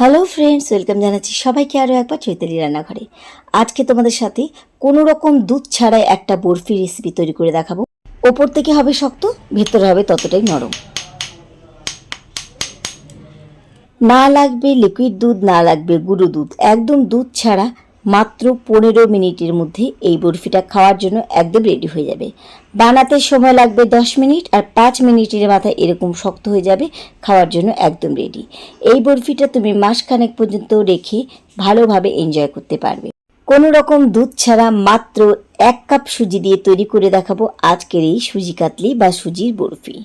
Hello friends welcome জানাচ্ছি সবাইকে আরও একবার চৈতালি রান্নাঘরে। আজকে তোমাদের সাথে কোনো রকম দুধ ছাড়াই একটা বরফি রেসিপি তৈরি করে দেখাবো। ওপর থেকে হবে শক্ত, ভেতরে হবে ততটাই নরম। না লাগবে লিকুইড দুধ, না লাগবে গুঁড়ো দুধ। একদম দুধ ছাড়া মাত্র পনেরো মিনিটের মধ্যে এই বরফিটা খাওয়ার জন্য একদম রেডি হয়ে যাবে। বানাতে সময় লাগবে দশ মিনিট আর পাঁচ মিনিটের মাথায় এরকম শক্ত হয়ে যাবে, খাওয়ার জন্য একদম রেডি এই বরফিটা তুমি মাসখানেক পর্যন্ত রেখে ভালোভাবে এনজয় করতে পারবে। কোনো রকম দুধ ছাড়া মাত্র এক কাপ সুজি দিয়ে তৈরি করে দেখাবো আজকের এই সুজি কাতলি বা সুজির বরফি।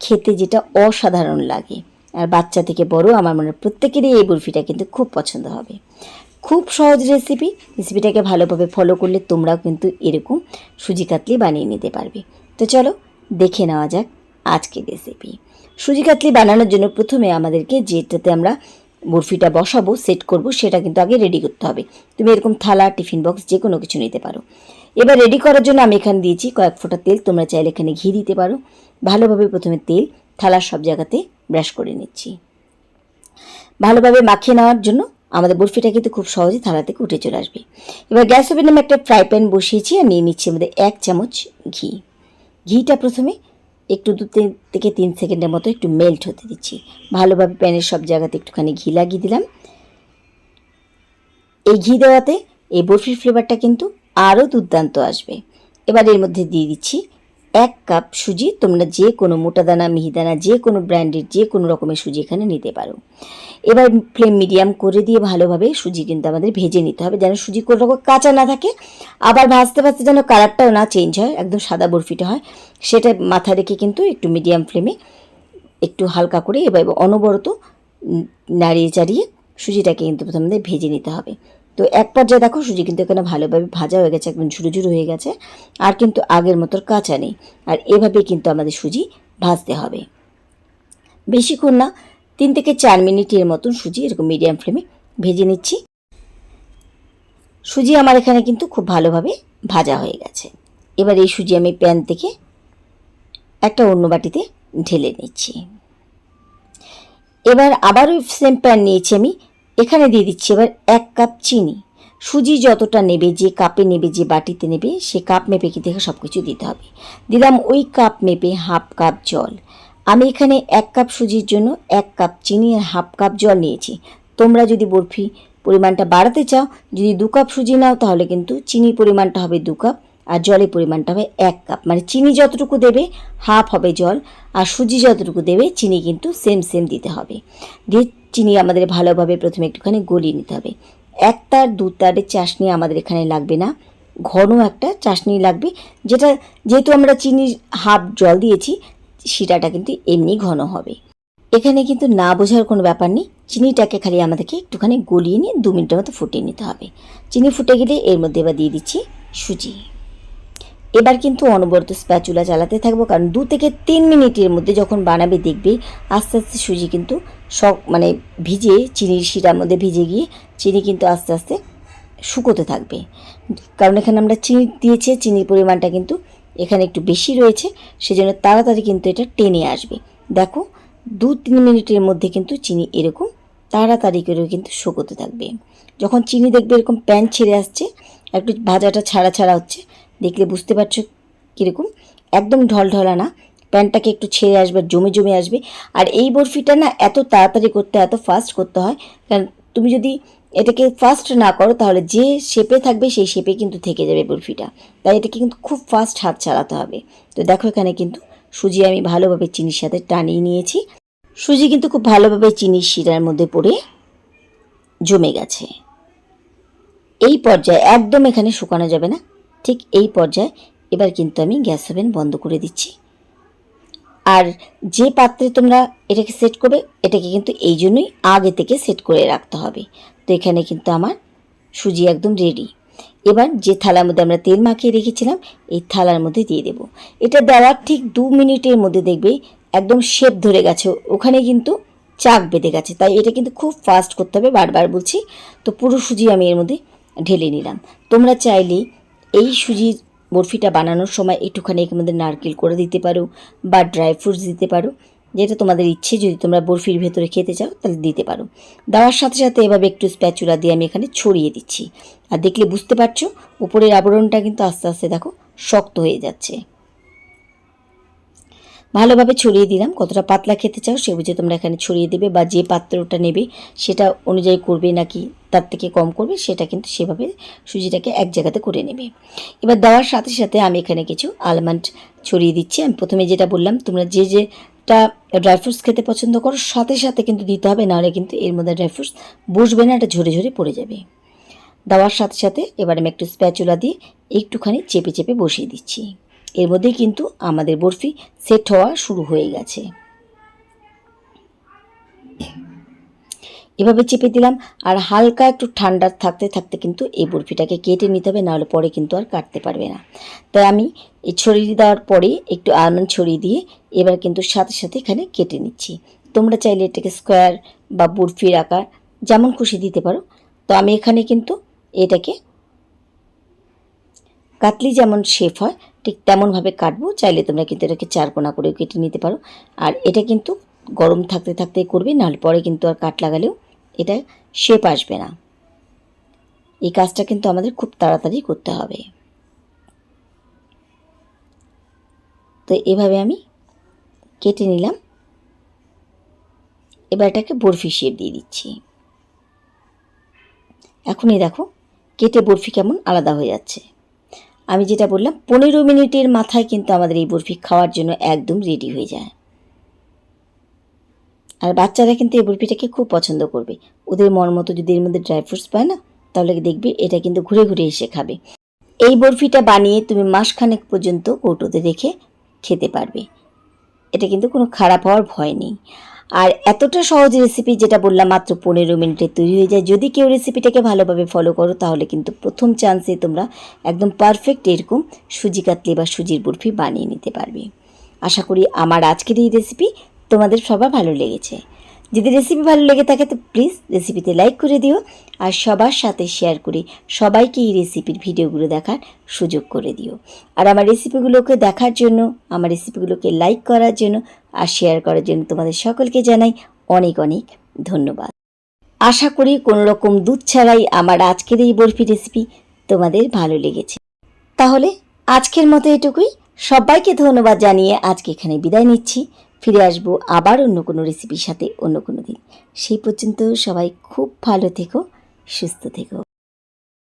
খেতে যেটা অসাধারণ লাগে। আর বাচ্চা থেকে বড় আমার মনে হয় প্রত্যেকেরই এই বরফিটা কিন্তু খুব পছন্দ হবে। খুব সহজ রেসিপি রেসিপিটাকে ভালোভাবে ফলো করলে তোমরাও কিন্তু এরকম সুজি কাতলি বানিয়ে নিতে পারবে। তো চলো দেখে নেওয়া যাক আজকের রেসিপি সুজি কাতলি বানানোর জন্য প্রথমে আমাদেরকে যেটাতে আমরা বরফিটা বসাবো সেট করব, সেটা কিন্তু আগে রেডি করতে হবে। তুমি এরকম থালা টিফিন বক্স যে কোনো কিছু নিতে পারো। এবার রেডি করার জন্য আমি এখানে দিয়েছি কয়েক ফোঁটা তেল, তোমরা চাইলে এখানে ঘি দিতে পারো। ভালোভাবে প্রথমে তেল, থালার সব জায়গাতে ব্রাশ করে নিচ্ছি। ভালোভাবে মাখিয়ে নেওয়ার জন্য আমাদের বরফিটা কিন্তু খুব সহজে থালা থেকে উঠে চলে আসবে। এবার গ্যাস ওভেনে আমি একটা ফ্রাই প্যান বসিয়েছি, আর নিয়ে নিচ্ছি আমাদের এক চামচ ঘি। ঘিটা প্রথমে একটু দু তিন থেকে তিন সেকেন্ডের মতো একটু মেল্ট হতে দিচ্ছি। ভালোভাবে প্যানের সব জায়গাতে একটুখানি ঘি লাগিয়ে দিলাম। এই ঘি দেওয়াতে এই বরফির ফ্লেভারটা কিন্তু আরও দুর্দান্ত আসবে। এবার এর মধ্যে দিয়ে দিচ্ছি এক কাপ সুজি তোমরা যে কোনো মোটা দানা মিহিদানা যে কোনো ব্র্যান্ডের যে কোনো রকমের সুজি এখানে নিতে পারো। এবার ফ্লেম মিডিয়াম করে দিয়ে ভালোভাবে সুজি কিন্তু আমাদের ভেজে নিতে হবে যেন সুজি কোনো রকম কাঁচা না থাকে। আবার ভাজতে ভাজতে যেন কালারটাও না চেঞ্জ হয়, একদম সাদা বরফিটা হয়, সেটা মাথা রেখে কিন্তু একটু মিডিয়াম ফ্লেমে একটু হালকা করে এবার অনবরত নাড়িয়ে, চাড়িয়ে সুজিটাকে কিন্তু প্রথমে ভেজে নিতে হবে। তো এক পর্যায়ে দেখো সুজি কিন্তু এখানে ভালোভাবে ভাজা হয়ে গেছে, একদম ঝুরো ঝুরো হয়ে গেছে। আর কিন্তু আগের মতো কাঁচা নেই। আর এভাবেই কিন্তু আমাদের সুজি ভাজতে হবে। বেশিক্ষণ না, তিন থেকে চার মিনিটের মতন সুজি এরকম মিডিয়াম ফ্লেমে ভেজে নিচ্ছি। সুজি আমার এখানে কিন্তু খুব ভালোভাবে ভাজা হয়ে গেছে। এবার এই সুজি আমি প্যান থেকে একটা অন্য বাটিতে ঢেলে নিচ্ছি। এবার আবারও সেম প্যান নিয়েছি আমি। এখানে দিয়ে দিচ্ছি এবার এক কাপ চিনি। সুজি যতটা নেবে, যে কাপে নেবে, যে বাটিতে নেবে, সে কাপ মেপে কি দেখে সব কিছু দিতে হবে। দিলাম ওই কাপ মেপে হাফ কাপ জল। আমি এখানে এক কাপ সুজির জন্য এক কাপ চিনি আর হাফ কাপ জল নিয়েছি। তোমরা যদি বরফি পরিমাণটা বাড়াতে চাও, যদি দু কাপ সুজি নাও, তাহলে কিন্তু চিনির পরিমাণটা হবে দু কাপ আর জলের পরিমাণটা হবে এক কাপ। মানে চিনি যতটুকু দেবে, হাফ হবে জল আর সুজি যতটুকু দেবে, চিনি কিন্তু সেম সেম দিতে হবে। দিয়ে চিনি আমাদের ভালোভাবে প্রথমে একটুখানি গলিয়ে নিতে হবে। এক তার, দু তারের চাশনি আমাদের এখানে লাগবে না। ঘন একটা চাশনি লাগবে। যেটা, যেহেতু আমরা চিনির হাফ জল দিয়েছি শিরাটা কিন্তু এমনি ঘন হবে। এখানে কিন্তু না বোঝার কোনো ব্যাপার নেই। চিনিটাকে খালি আমাদেরকে একটুখানি গলিয়ে নিয়ে দু মিনিটের মতো ফুটিয়ে নিতে হবে। চিনি ফুটে গেলে এর মধ্যে এবার দিয়ে দিচ্ছি সুজি। এবার কিন্তু অনবরত স্প্যাচুলা চালাতে থাকব, কারণ দু থেকে তিন মিনিটের মধ্যে যখন বানাবে দেখবে, আস্তে আস্তে সুজি কিন্তু সব মানে ভিজে চিনির শিরার মধ্যে ভিজে গিয়ে চিনি কিন্তু আস্তে আস্তে শুকোতে থাকবে। কারণ এখানে আমরা চিনি দিয়েছি, চিনির পরিমাণটা কিন্তু এখানে একটু বেশি রয়েছে, সেজন্য তাড়াতাড়ি কিন্তু এটা টেনে আসবে। দেখো, দু তিন মিনিটের মধ্যে কিন্তু চিনি এরকম তাড়াতাড়ি করে কিন্তু শুকোতে থাকবে। যখন চিনি দেখবে এরকম প্যান ছেড়ে আসছে, একটু ভাজাটা ছাড়া ছাড়া হচ্ছে দেখলে বুঝতে পারছ কীরকম? একদম ঢলঢলা না। প্যানটাকে একটু ছেড়ে আসবে, জমে জমে আসবে। আর এই বরফিটা না এত তাড়াতাড়ি করতে, এত ফাস্ট করতে হয়। কারণ তুমি যদি এটাকে ফাস্ট না করো, তাহলে যে শেপে থাকবে, সেই শেপে কিন্তু থেকে যাবে বরফিটা। তাই এটাকে কিন্তু খুব ফাস্ট হাত চালাতে হবে। তো দেখো এখানে কিন্তু সুজি আমি ভালোভাবে চিনির সাথে টানিয়ে নিয়েছি। সুজি কিন্তু খুব ভালোভাবে চিনির শিরার মধ্যে পড়ে জমে গেছে। এই পর্যায়ে একদম এখানে শুকানো যাবে না। ঠিক এই পর্যায়ে এবার কিন্তু আমি গ্যাস ওভেন বন্ধ করে দিচ্ছি। আর যে পাত্রে তোমরা এটাকে সেট করবে, এটাকে কিন্তু এই জন্যই আগে থেকে সেট করে রাখতে হবে। তো এখানে কিন্তু আমার সুজি একদম রেডি এবার যে থালার মধ্যে আমরা তেল মাখিয়ে রেখেছিলাম, এই থালার মধ্যে দিয়ে দেব। এটা দেওয়ার ঠিক দু মিনিটের মধ্যে দেখবে একদম শেপ ধরে গেছে। ওখানে কিন্তু চাক বেঁধে গেছে। তাই এটা কিন্তু খুব ফাস্ট করতে হবে, বারবার বলছি। তো পুরো সুজি আমি এর মধ্যে ঢেলে নিলাম। তোমরা চাইলে এই সুজির বরফিটা বানানোর সময় একটুখানি মধ্যে নারকেল করে দিতে পারো বা ড্রাই ফ্রুটস দিতে পারো। যেটা তোমাদের ইচ্ছে, যদি তোমরা বরফির ভেতরে খেতে চাও, তাহলে দিতে পারো। দেওয়ার সাথে সাথে এভাবে একটু স্প্যাচুলা দিয়ে আমি এখানে ছড়িয়ে দিচ্ছি। আর দেখলে বুঝতে পারছ, উপরের আবরণটা কিন্তু আস্তে আস্তে দেখো, শক্ত হয়ে যাচ্ছে। ভালোভাবে ছড়িয়ে দিলাম। কতটা পাতলা খেতে চাও সে বুঝে তোমরা এখানে ছড়িয়ে দেবে বা যে পাত্রটা নেবে সেটা অনুযায়ী করবে নাকি তার থেকে কম করবে সেটা কিন্তু সেভাবে সুজিটাকে এক জায়গাতে করে নেবে। এবার দেওয়ার সাথে সাথে আমি এখানে কিছু আলমন্ড ছড়িয়ে দিচ্ছি। আমি প্রথমে যেটা বললাম, তোমরা যে যেটা ড্রাই ফ্রুটস খেতে পছন্দ করো, সাথে সাথে কিন্তু দিতে হবে, নাহলে কিন্তু এর মধ্যে ড্রাই ফ্রুটস বসবে না, এটা ঝরে ঝরে পড়ে যাবে। দেওয়ার সাথে সাথে এবার আমি একটু স্প্যাচুলা দিয়ে একটুখানি চেপে চেপে বসিয়ে দিচ্ছি। এর মধ্যেই কিন্তু আমাদের বরফি সেট হওয়া শুরু হয়ে গেছে। এভাবে চেপে দিলাম আর হালকা একটু ঠান্ডা থাকতে থাকতে কিন্তু এই বরফিটাকে কেটে নিতে হবে, নাহলে পরে কিন্তু আর কাটতে পারবে না। তাই আমি এই ছড়িয়ে দেওয়ার পরে একটু আলমন্ড ছড়িয়ে দিয়ে এবার কিন্তু সাথে সাথে এখানে কেটে নিচ্ছি। তোমরা চাইলে এটাকে স্কোয়ার বা বরফির আকার যেমন খুশি দিতে পারো। তো আমি এখানে কিন্তু এটাকে কাতলি যেমন শেপ হয় ঠিক তেমনভাবে কাটবো, চাইলে তোমরা কিন্তু এটাকে চারকোনা করেও কেটে নিতে পারো। আর এটা কিন্তু গরম থাকতে থাকতে করবে, নাহলে পরে কিন্তু আর কাট লাগালেও এটা শেপ আসবে না। এই কাজটা কিন্তু আমাদের খুব তাড়াতাড়ি করতে হবে। তো এভাবে আমি কেটে নিলাম। এবার এটাকে বরফি শেপ দিয়ে দিচ্ছি। এখনই দেখো, কেটে বরফি কেমন আলাদা হয়ে যাচ্ছে। আমি যেটা বললাম, পনেরো মিনিটের মাথায় কিন্তু আমাদের এই বরফি খাওয়ার জন্য একদম রেডি হয়ে যায়। আর বাচ্চারা কিন্তু এই বরফিটাকে খুব পছন্দ করবে। ওদের মন মতো যদি এর মধ্যে ড্রাই ফ্রুটস পায় না, তাহলে দেখবে এটা কিন্তু ঘুরে ঘুরে এসে খাবে। এই বরফিটা বানিয়ে তুমি মাসখানেক পর্যন্ত কৌটোতে রেখে খেতে পারবে। এটা কিন্তু কোনো খারাপ হওয়ার ভয় নেই। আর এতটা সহজ রেসিপি যেটা বললাম মাত্র পনেরো মিনিটে তৈরি হয়ে যায়। যদি কেউ রেসিপিটাকে ভালোভাবে ফলো করো, তাহলে কিন্তু প্রথম চান্সে তোমরা একদম পারফেক্ট এরকম সুজি কাতলি বা সুজির বরফি বানিয়ে নিতে পারবে। আশা করি আমার আজকের এই রেসিপি তোমাদের সবার ভালো লেগেছে। যদি রেসিপি ভালো লেগে থাকে, তো প্লিজ রেসিপিতে লাইক করে দিও আর সবার সাথে শেয়ার করে সবাইকে এই রেসিপির ভিডিওগুলো দেখার সুযোগ করে দিও। আর আমার রেসিপিগুলোকে দেখার জন্য, আমার রেসিপিগুলোকে লাইক করার জন্য আর শেয়ার করার জন্য তোমাদের সকলকে জানাই অনেক অনেক ধন্যবাদ। আশা করি কোনো রকম দুধ ছাড়াই আমার আজকের এই বরফি রেসিপি তোমাদের ভালো লেগেছে। তাহলে আজকের মতো এটুকুই। সবাইকে ধন্যবাদ জানিয়ে আজকে এখানে বিদায় নিচ্ছি। ফিরে আসব আবার অন্য কোনো রেসিপির সাথে অন্য কোনো দিন। সেই পর্যন্ত সবাই খুব ভালো থেকো, সুস্থ থেকো।